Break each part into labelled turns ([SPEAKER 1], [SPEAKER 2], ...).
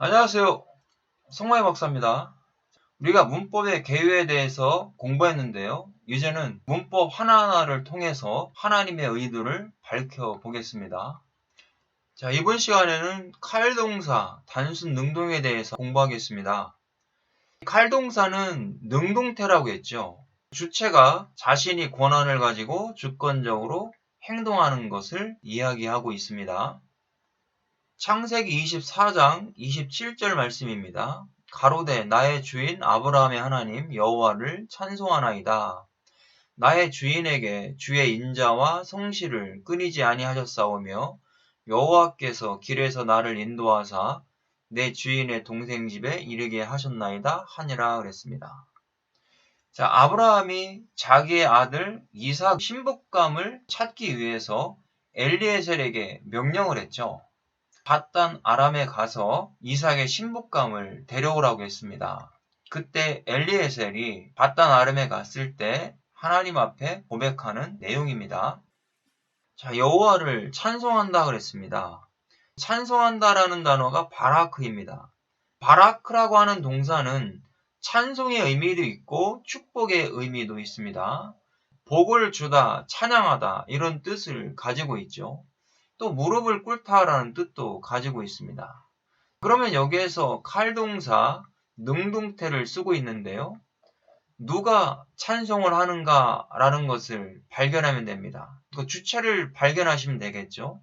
[SPEAKER 1] 안녕하세요. 성화의 박사입니다. 우리가 문법의 개요에 대해서 공부했는데요. 이제는 문법 하나하나를 통해서 하나님의 의도를 밝혀보겠습니다. 자, 이번 시간에는 칼동사, 단순 능동에 대해서 공부하겠습니다. 칼동사는 능동태라고 했죠. 주체가 자신이 권한을 가지고 주권적으로 행동하는 것을 이야기하고 있습니다. 창세기 24장 27절 말씀입니다. 가로되 나의 주인 아브라함의 하나님 여호와를 찬송하나이다. 나의 주인에게 주의 인자와 성실을 끊이지 아니하셨사오며 여호와께서 길에서 나를 인도하사 내 주인의 동생 집에 이르게 하셨나이다 하니라 그랬습니다. 자, 아브라함이 자기의 아들 이삭 신복감을 찾기 위해서 엘리에셀에게 명령을 했죠. 바단 아람에 가서 이삭의 신복감을 데려오라고 했습니다. 그때 엘리에셀이 바단 아람에 갔을 때 하나님 앞에 고백하는 내용입니다. 자, 여호와를 찬송한다 그랬습니다. 찬송한다라는 단어가 바라크입니다. 바라크라고 하는 동사는 찬송의 의미도 있고 축복의 의미도 있습니다. 복을 주다, 찬양하다 이런 뜻을 가지고 있죠. 또 무릎을 꿇다라는 뜻도 가지고 있습니다. 그러면 여기에서 칼동사 능동태를 쓰고 있는데요. 누가 찬송을 하는가 라는 것을 발견하면 됩니다. 그 주체를 발견하시면 되겠죠.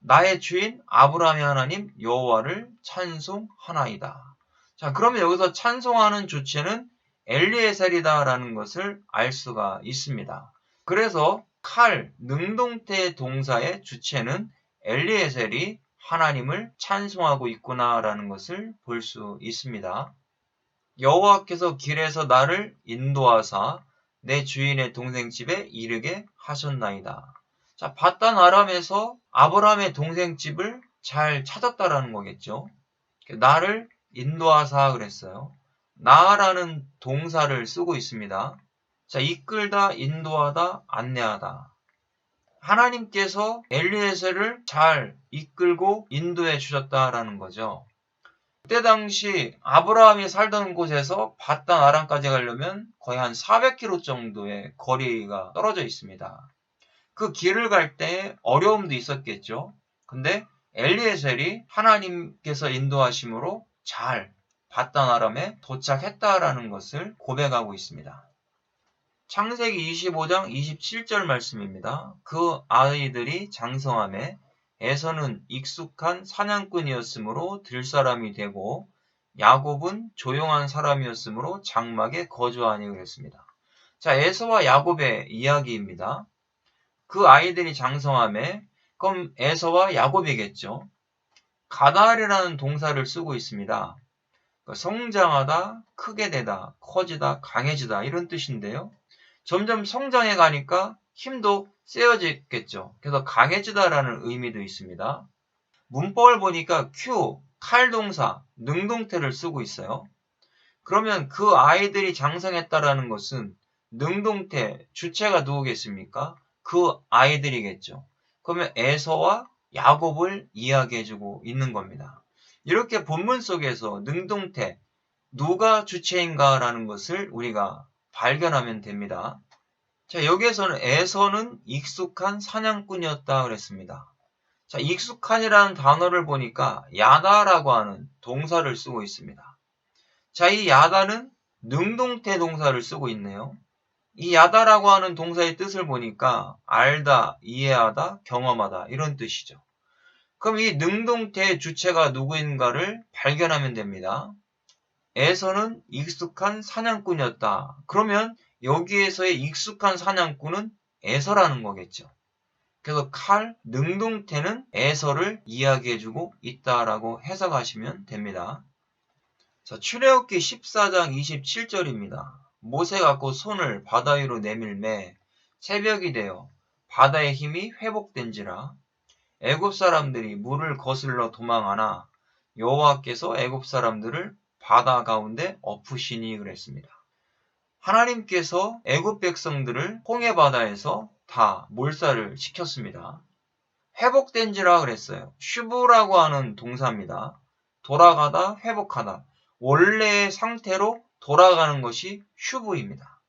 [SPEAKER 1] 나의 주인 아브라함의 하나님 여호와를 찬송하나이다. 자, 그러면 여기서 찬송하는 주체는 엘리에셀이다라는 것을 알 수가 있습니다. 그래서 칼, 능동태 동사의 주체는 엘리에셀이 하나님을 찬송하고 있구나라는 것을 볼 수 있습니다. 여호와께서 길에서 나를 인도하사 내 주인의 동생 집에 이르게 하셨나이다. 자, 바단 아람에서 아브라함의 동생 집을 잘 찾았다라는 거겠죠. 나를 인도하사 그랬어요. 나라는 동사를 쓰고 있습니다. 자, 이끌다, 인도하다, 안내하다. 하나님께서 엘리에셀을 잘 이끌고 인도해 주셨다라는 거죠. 그때 당시 아브라함이 살던 곳에서 바단 아람까지 가려면 거의 한 400km 정도의 거리가 떨어져 있습니다. 그 길을 갈 때 어려움도 있었겠죠. 근데 엘리에셀이 하나님께서 인도하심으로 잘 바단 아람에 도착했다라는 것을 고백하고 있습니다. 창세기 25장 27절 말씀입니다. 그 아이들이 장성함에 에서는 익숙한 사냥꾼이었으므로 들사람이 되고 야곱은 조용한 사람이었으므로 장막에 거주하니 그랬습니다. 자, 에서와 야곱의 이야기입니다. 그 아이들이 장성함에 그럼 에서와 야곱이겠죠. 가달이라는 동사를 쓰고 있습니다. 그러니까 성장하다, 크게 되다, 커지다, 강해지다 이런 뜻인데요. 점점 성장해 가니까 힘도 세어지겠죠. 그래서 강해지다라는 의미도 있습니다. 문법을 보니까 Q, 칼동사, 능동태를 쓰고 있어요. 그러면 그 아이들이 장성했다라는 것은 능동태, 주체가 누구겠습니까? 그 아이들이겠죠. 그러면 에서와 야곱을 이야기해주고 있는 겁니다. 이렇게 본문 속에서 능동태, 누가 주체인가라는 것을 우리가 발견하면 됩니다. 자, 여기에서는 에서는 익숙한 사냥꾼이었다 그랬습니다. 자, 익숙한이라는 단어를 보니까 야다라고 하는 동사를 쓰고 있습니다. 자, 이 야다는 능동태 동사를 쓰고 있네요. 이 야다라고 하는 동사의 뜻을 보니까 알다, 이해하다, 경험하다 이런 뜻이죠. 그럼 이 능동태의 주체가 누구인가를 발견하면 됩니다. 에서는 익숙한 사냥꾼이었다. 그러면 여기에서의 익숙한 사냥꾼은 에서라는 거겠죠. 그래서 칼, 능동태는 에서를 이야기해주고 있다라고 해석하시면 됩니다. 자, 출애굽기 14장 27절입니다. 모세가 곧 손을 바다 위로 내밀매 새벽이 되어 바다의 힘이 회복된지라 애굽 사람들이 물을 거슬러 도망하나 여호와께서 애굽 사람들을 바다 가운데 엎으시니 그랬습니다. 하나님께서 애굽 백성들을 홍해 바다에서 다 몰살을 시켰습니다. 회복된지라 그랬어요. 슈브라고 하는 동사입니다. 돌아가다, 회복하다. 원래의 상태로 돌아가는 것이 휴브입니다.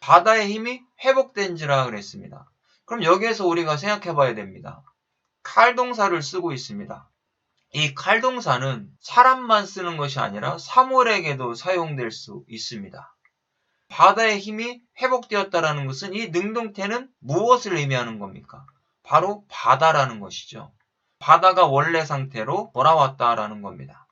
[SPEAKER 1] 바다의 힘이 회복된지라 그랬습니다. 그럼 여기에서 우리가 생각해 봐야 됩니다. 칼 동사를 쓰고 있습니다. 이 칼동사는 사람만 쓰는 것이 아니라 사물에게도 사용될 수 있습니다. 바다의 힘이 회복되었다라는 것은 이 능동태는 무엇을 의미하는 겁니까? 바로 바다라는 것이죠. 바다가 원래 상태로 돌아왔다라는 겁니다.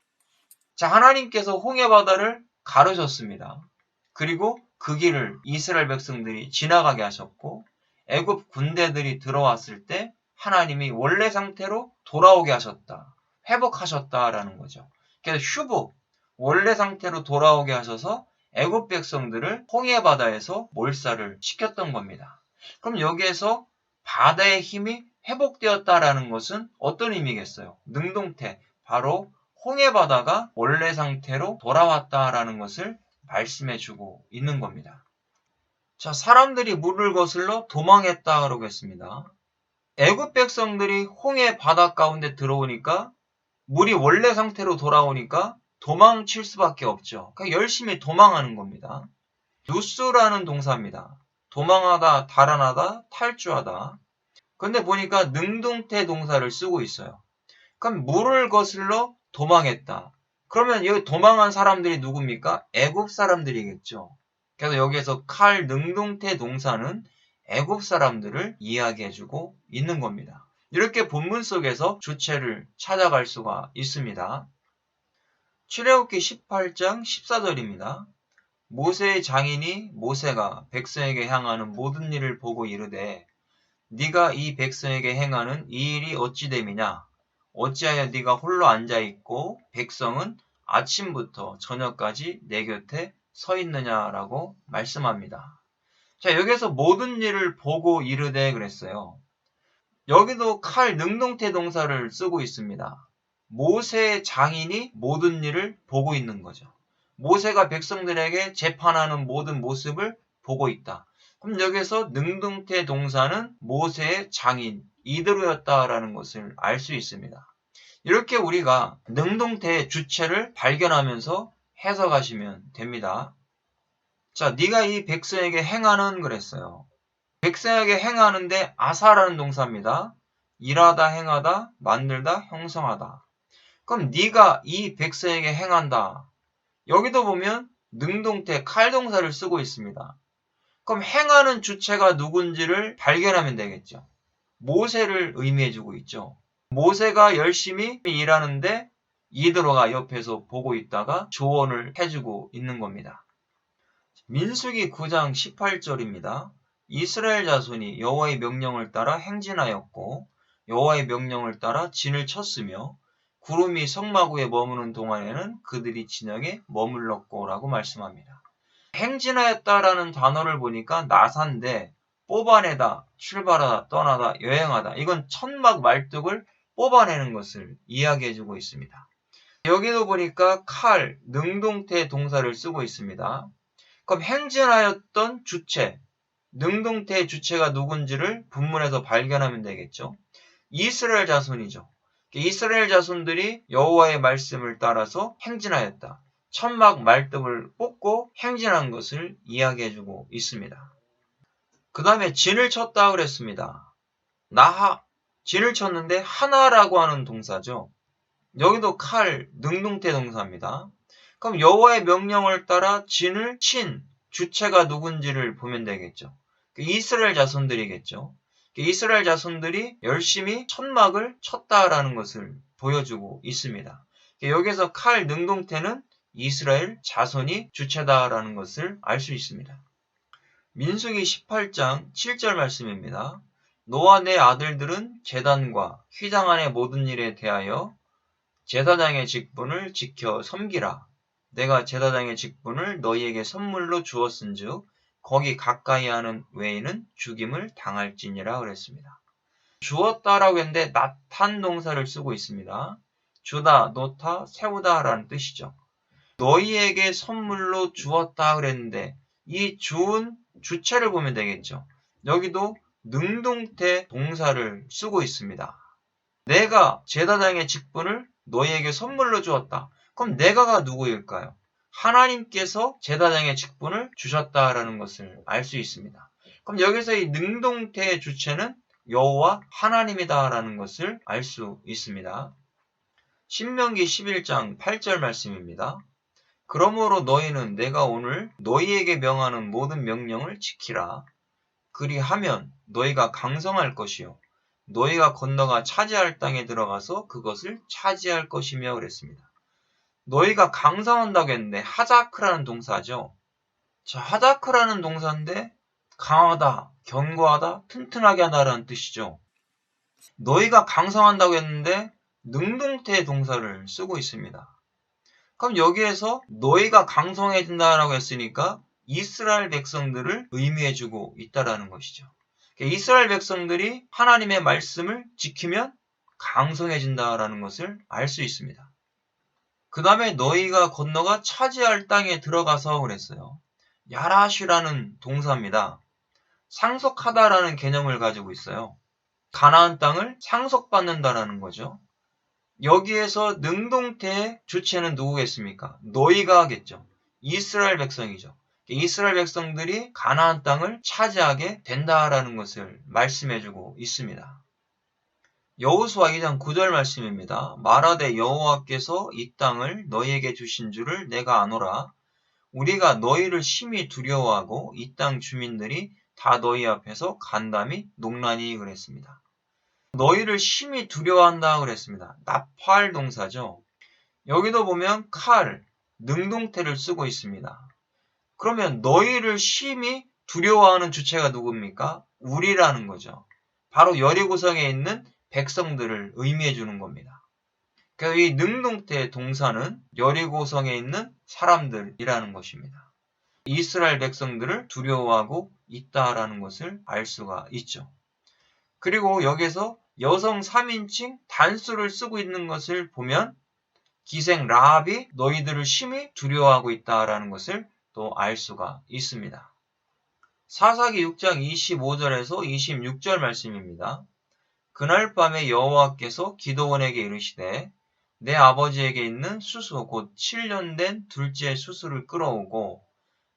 [SPEAKER 1] 자, 하나님께서 홍해 바다를 가르셨습니다. 그리고 그 길을 이스라엘 백성들이 지나가게 하셨고 애굽 군대들이 들어왔을 때 하나님이 원래 상태로 돌아오게 하셨다. 회복하셨다라는 거죠. 그래서 휴브 원래 상태로 돌아오게 하셔서 애굽 백성들을 홍해 바다에서 몰살을 시켰던 겁니다. 그럼 여기에서 바다의 힘이 회복되었다라는 것은 어떤 의미겠어요? 능동태 바로 홍해 바다가 원래 상태로 돌아왔다라는 것을 말씀해 주고 있는 겁니다. 자, 사람들이 물을 거슬러 도망했다 그러겠습니다. 애굽 백성들이 홍해 바다 가운데 들어오니까 물이 원래 상태로 돌아오니까 도망칠 수밖에 없죠. 그러니까 열심히 도망하는 겁니다. 누스라는 동사입니다. 도망하다, 달아나다, 탈주하다. 근데 보니까 능동태 동사를 쓰고 있어요. 그럼 물을 거슬러 도망했다. 그러면 여기 도망한 사람들이 누굽니까? 애굽 사람들이겠죠. 그래서 여기에서 칼 능동태 동사는 애굽 사람들을 이야기해주고 있는 겁니다. 이렇게 본문 속에서 주체를 찾아갈 수가 있습니다. 출애굽기 18장 14절입니다. 모세의 장인이 모세가 백성에게 향하는 모든 일을 보고 이르되 네가 이 백성에게 행하는 이 일이 어찌 됨이냐 어찌하여 네가 홀로 앉아 있고 백성은 아침부터 저녁까지 내 곁에 서 있느냐라고 말씀합니다. 자, 여기서 모든 일을 보고 이르되 그랬어요. 여기도 칼 능동태 동사를 쓰고 있습니다. 모세의 장인이 모든 일을 보고 있는 거죠. 모세가 백성들에게 재판하는 모든 모습을 보고 있다. 그럼 여기서 능동태 동사는 모세의 장인 이대로였다라는 것을 알 수 있습니다. 이렇게 우리가 능동태의 주체를 발견하면서 해석하시면 됩니다. 자, 네가 이 백성에게 행하는 그랬어요. 백성에게 행하는데 아사라는 동사입니다. 일하다, 행하다, 만들다, 형성하다. 그럼 네가 이 백성에게 행한다. 여기도 보면 능동태 칼동사를 쓰고 있습니다. 그럼 행하는 주체가 누군지를 발견하면 되겠죠. 모세를 의미해주고 있죠. 모세가 열심히 일하는데 이드로가 옆에서 보고 있다가 조언을 해주고 있는 겁니다. 민수기 9장 18절입니다. 이스라엘 자손이 여호와의 명령을 따라 행진하였고 여호와의 명령을 따라 진을 쳤으며 구름이 성마구에 머무는 동안에는 그들이 진영에 머물렀고라고 말씀합니다. 행진하였다라는 단어를 보니까 나사인데 뽑아내다, 출발하다, 떠나다, 여행하다 이건 천막 말뚝을 뽑아내는 것을 이야기해주고 있습니다. 여기도 보니까 칼, 능동태 동사를 쓰고 있습니다. 그럼 행진하였던 주체, 능동태 주체가 누군지를 본문에서 발견하면 되겠죠. 이스라엘 자손이죠. 이스라엘 자손들이 여호와의 말씀을 따라서 행진하였다. 천막 말뚝을 뽑고 행진한 것을 이야기해주고 있습니다. 그 다음에 진을 쳤다 그랬습니다. 나하, 진을 쳤는데 하나라고 하는 동사죠. 여기도 칼, 능동태 동사입니다. 그럼 여호와의 명령을 따라 진을 친 주체가 누군지를 보면 되겠죠. 그 이스라엘 자손들이겠죠. 그 이스라엘 자손들이 열심히 천막을 쳤다라는 것을 보여주고 있습니다. 그 여기서 칼 능동태는 이스라엘 자손이 주체다라는 것을 알 수 있습니다. 민수기 18장 7절 말씀입니다. 너와 내 아들들은 재단과 휘장 안의 모든 일에 대하여 제사장의 직분을 지켜 섬기라. 내가 제사장의 직분을 너희에게 선물로 주었은즉 거기 가까이 하는 외에는 죽임을 당할지니라 그랬습니다. 주었다라고 했는데 나탄 동사를 쓰고 있습니다. 주다, 놓다, 세우다라는 뜻이죠. 너희에게 선물로 주었다 그랬는데 이 주은 주체를 보면 되겠죠. 여기도 능동태 동사를 쓰고 있습니다. 내가 제사장의 직분을 너희에게 선물로 주었다. 그럼 내가가 누구일까요? 하나님께서 제사장의 직분을 주셨다라는 것을 알 수 있습니다. 그럼 여기서 이 능동태의 주체는 여호와 하나님이다라는 것을 알 수 있습니다. 신명기 11장 8절 말씀입니다. 그러므로 너희는 내가 오늘 너희에게 명하는 모든 명령을 지키라. 그리하면 너희가 강성할 것이요. 너희가 건너가 차지할 땅에 들어가서 그것을 차지할 것이며 그랬습니다. 너희가 강성한다고 했는데 하자크라는 동사죠. 자, 하자크라는 동사인데 강하다, 견고하다, 튼튼하게 하다라는 뜻이죠. 너희가 강성한다고 했는데 능동태 동사를 쓰고 있습니다. 그럼 여기에서 너희가 강성해진다라고 했으니까 이스라엘 백성들을 의미해주고 있다라는 것이죠. 그러니까 이스라엘 백성들이 하나님의 말씀을 지키면 강성해진다라는 것을 알 수 있습니다. 그 다음에 너희가 건너가 차지할 땅에 들어가서 그랬어요. 야라시라는 동사입니다. 상속하다라는 개념을 가지고 있어요. 가나안 땅을 상속받는다라는 거죠. 여기에서 능동태의 주체는 누구겠습니까? 너희가 하겠죠. 이스라엘 백성이죠. 이스라엘 백성들이 가나안 땅을 차지하게 된다라는 것을 말씀해주고 있습니다. 여호수아 2장 9절 말씀입니다. 말하되 여호와께서 이 땅을 너희에게 주신 줄을 내가 아노라. 우리가 너희를 심히 두려워하고 이 땅 주민들이 다 너희 앞에서 간담이 농란이 그랬습니다. 너희를 심히 두려워한다 그랬습니다. 나팔 동사죠. 여기도 보면 칼, 능동태를 쓰고 있습니다. 그러면 너희를 심히 두려워하는 주체가 누굽니까? 우리라는 거죠. 바로 여리고성에 있는 백성들을 의미해 주는 겁니다. 그래서 이 능동태 동사는 여리고성에 있는 사람들이라는 것입니다. 이스라엘 백성들을 두려워하고 있다라는 것을 알 수가 있죠. 그리고 여기서 여성 3인칭 단수를 쓰고 있는 것을 보면 기생 라합이 너희들을 심히 두려워하고 있다라는 것을 또 알 수가 있습니다. 사사기 6장 25절에서 26절 말씀입니다. 그날 밤에 여호와께서 기도원에게 이르시되 내 아버지에게 있는 수수 곧 7년 된 둘째 수수를 끌어오고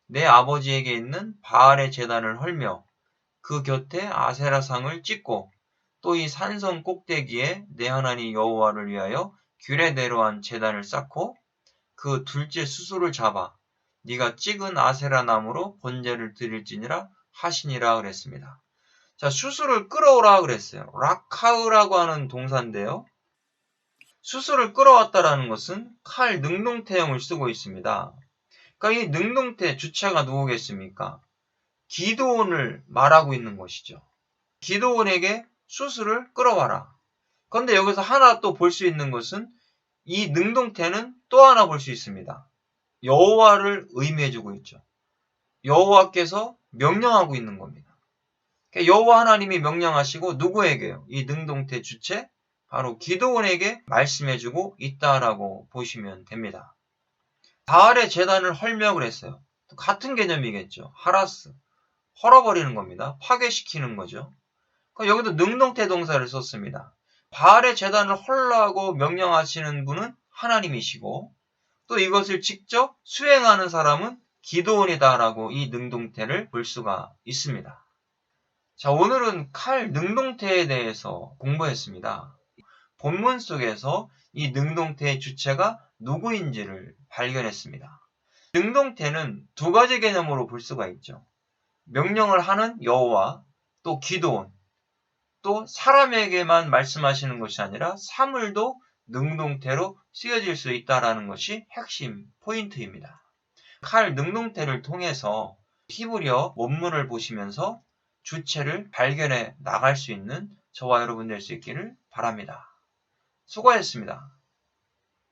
[SPEAKER 1] 내 아버지에게 있는 바알의 재단을 헐며 그 곁에 아세라상을 찍고 또 이 산성 꼭대기에 내 하나님 여호와를 위하여 규례대로 한 재단을 쌓고 그 둘째 수수를 잡아 네가 찍은 아세라 나무로 번제를 드릴지니라 하시니라 그랬습니다. 자, 수수를 끌어오라 그랬어요. 락카우라고 하는 동사인데요. 수수를 끌어왔다라는 것은 칼 능동태형을 쓰고 있습니다. 그러니까 이 능동태 주체가 누구겠습니까? 기도원을 말하고 있는 것이죠. 기도원에게 수수를 끌어와라. 그런데 여기서 하나 또 볼 수 있는 것은 이 능동태는 또 하나 볼 수 있습니다. 여호와를 의미해주고 있죠. 여호와께서 명령하고 있는 겁니다. 그러니까 여호와 하나님이 명령하시고 누구에게요? 이 능동태 주체 바로 기도원에게 말씀해주고 있다라고 보시면 됩니다. 바알의 재단을 헐명을 했어요. 같은 개념이겠죠. 하라스 헐어버리는 겁니다. 파괴시키는 거죠. 여기도 능동태 동사를 썼습니다. 바알의 재단을 헐라고 명령하시는 분은 하나님이시고 또 이것을 직접 수행하는 사람은 기도원이다라고 이 능동태를 볼 수가 있습니다. 자, 오늘은 칼 능동태에 대해서 공부했습니다. 본문 속에서 이 능동태의 주체가 누구인지를 발견했습니다. 능동태는 두 가지 개념으로 볼 수가 있죠. 명령을 하는 여호와 또 기도원 또 사람에게만 말씀하시는 것이 아니라 사물도 능동태로 쓰여질 수 있다는 것이 핵심 포인트입니다. 칼 능동태를 통해서 히브리어 원문을 보시면서 주체를 발견해 나갈 수 있는 저와 여러분 될 수 있기를 바랍니다. 수고하셨습니다.